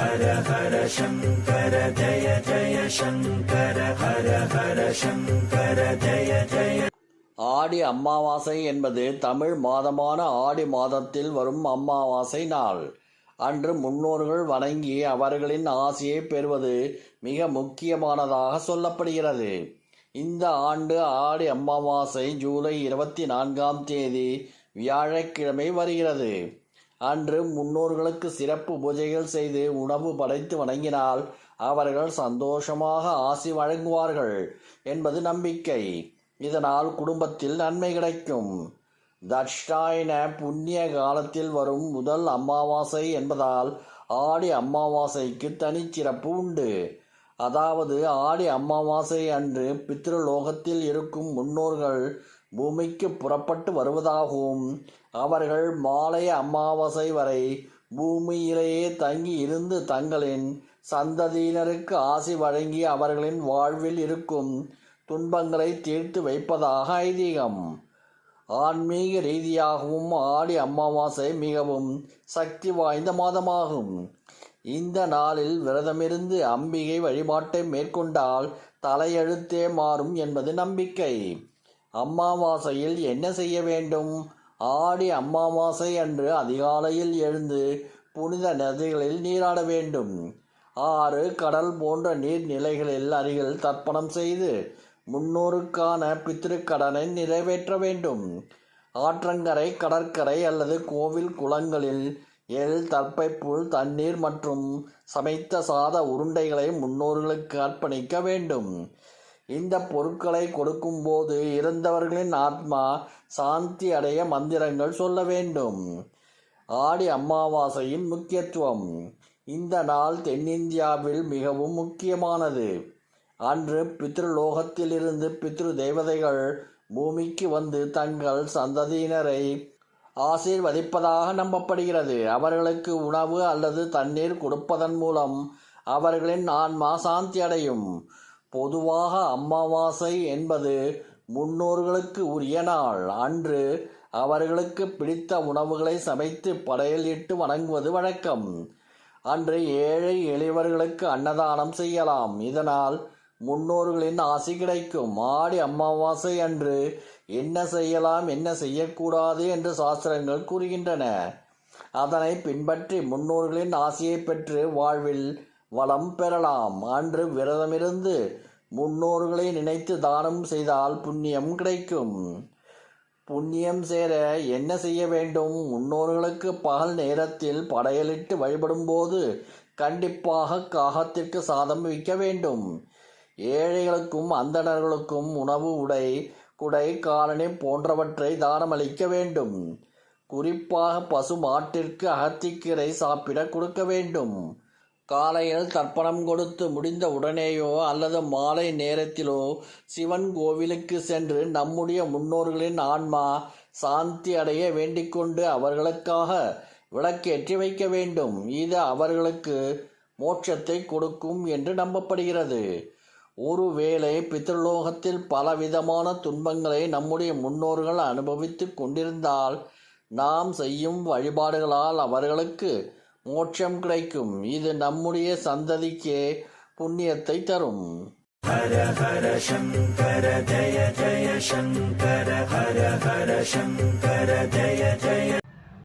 ஹர ஹர சங்கர ஜய ஜய சங்கர ஹர ஹர சங்கர ஜய ஜய ஆடி அமாவாசை என்பது தமிழ் மாதமான ஆடி மாதத்தில் வரும் அமாவாசை நாள். அன்று முன்னோர்கள் வணங்கி அவர்களின் ஆசையை பெறுவது மிக முக்கியமானதாக சொல்லப்படுகிறது. இந்த ஆண்டு ஆடி அமாவாசை ஜூலை இருபத்தி நான்காம் தேதி வியாழக்கிழமை வருகிறது. அன்று முன்னோர்களுக்கு சிறப்பு பூஜைகள் செய்து உணவு படைத்து வணங்கினால் அவர்கள் சந்தோஷமாக ஆசி வழங்குவார்கள் என்பது நம்பிக்கை. இதனால் குடும்பத்தில் நன்மை கிடைக்கும். தட்சிணாயன புண்ணிய காலத்தில் வரும் முதல் அமாவாசை என்பதால் ஆடி அமாவாசைக்கு தனிச்சிறப்பு உண்டு. அதாவது ஆடி அமாவாசை அன்று பித்ருலோகத்தில் இருக்கும் முன்னோர்கள் பூமிக்கு புறப்பட்டு வருவதாகவும் அவர்கள் மாலை அமாவாசை வரை பூமியிலேயே தங்கி இருந்து தங்களின் சந்ததியினருக்கு ஆசி வழங்கி அவர்களின் வாழ்வில் இருக்கும் துன்பங்களை தீர்த்து வைப்பதாக ஐதீகம். ஆன்மீக ரீதியாகவும் ஆடி அமாவாசை மிகவும் சக்தி வாய்ந்த மாதமாகும். இந்த நாளில் விரதமிருந்து அம்பிகை வழிபாட்டை மேற்கொண்டால் தலையெழுத்தே மாறும் என்பது நம்பிக்கை. அமாவாசையில் என்ன செய்ய வேண்டும்? ஆடி அம்மாவாசை அன்று அதிகாலையில் எழுந்து புனித நதிகளில் நீராட வேண்டும். ஆறு கடல் போன்ற நீர்நிலைகளில் அருகில் தர்ப்பணம் செய்து முன்னோருக்கான பித்திருக்கடனை நிறைவேற்ற வேண்டும். ஆற்றங்கரை கடற்கரை அல்லது கோவில் குளங்களில் எல் தற்பைப்புள் தண்ணீர் மற்றும் சமைத்த சாத உருண்டைகளை முன்னோர்களுக்கு அர்ப்பணிக்க வேண்டும். இந்த பொருட்களை கொடுக்கும்போது இறந்தவர்களின் ஆத்மா சாந்தி அடைய மந்திரங்கள் சொல்ல வேண்டும். ஆடி அமாவாசையின் முக்கியத்துவம். இந்த நாள் தென்னிந்தியாவில் மிகவும் முக்கியமானது. அன்று பித்ருலோகத்திலிருந்து பித்ரு தேவதைகள் பூமிக்கு வந்து தங்கள் சந்ததியினரை ஆசீர்வதிப்பதாக நம்பப்படுகிறது. அவர்களுக்கு உணவு அல்லது தண்ணீர் கொடுப்பதன் மூலம் அவர்களின் ஆன்மா சாந்தி அடையும். பொதுவாக அமாவாசை என்பது முன்னோர்களுக்கு உரிய நாள். அன்று அவர்களுக்கு பிடித்த உணவுகளை சமைத்து படையலிட்டு வணங்குவது வழக்கம். அன்று ஏழை எளியவர்களுக்கு அன்னதானம் செய்யலாம். இதனால் முன்னோர்களின் ஆசி கிடைக்கும். ஆடி அமாவாசை அன்று என்ன செய்யலாம் என்ன செய்யக்கூடாது என்று சாஸ்திரங்கள் கூறுகின்றன. அதனை பின்பற்றி முன்னோர்களின் ஆசியை பெற்று வாழ்வில் வளம் பெறலாம். அன்று விரதமிருந்து முன்னோர்களை நினைத்து தானம் செய்தால் புண்ணியம் கிடைக்கும். புண்ணியம் சேர என்ன செய்ய வேண்டும்? முன்னோர்களுக்கு பகல் நேரத்தில் படையலிட்டு வழிபடும்போது கண்டிப்பாக காகத்திற்கு சாதம் வைக்க வேண்டும். ஏழைகளுக்கும் அந்தணர்களுக்கும் உணவு உடை குடை காலணி போன்றவற்றை தானமளிக்க வேண்டும். குறிப்பாக பசு மாட்டிற்கு அகத்திக்கீரை சாப்பிட கொடுக்க வேண்டும். காலையில் தர்ப்பணம் கொடுத்து முடிந்த உடனேயோ அல்லது மாலை நேரத்திலோ சிவன் கோவிலுக்கு சென்று நம்முடைய முன்னோர்களின் ஆன்மா சாந்தி அடைய வேண்டிக்கொண்டு அவர்களுக்காக விளக்கேற்றி வைக்க வேண்டும். இது அவர்களுக்கு மோட்சத்தை கொடுக்கும் என்று நம்பப்படுகிறது. ஒருவேளை பித்ருலோகத்தில் பலவிதமான துன்பங்களை நம்முடைய முன்னோர்கள் அனுபவித்து கொண்டிருந்தால் நாம் செய்யும் வழிபாடுகளால் அவர்களுக்கு மோட்சம் கிடைக்கும். இது நம்முடைய சந்ததிக்கே புண்ணியத்தை தரும். ஹர ஹர சங்கர ஜய ஜய சங்கர ஹர ஹர சங்கர ஜய ஜய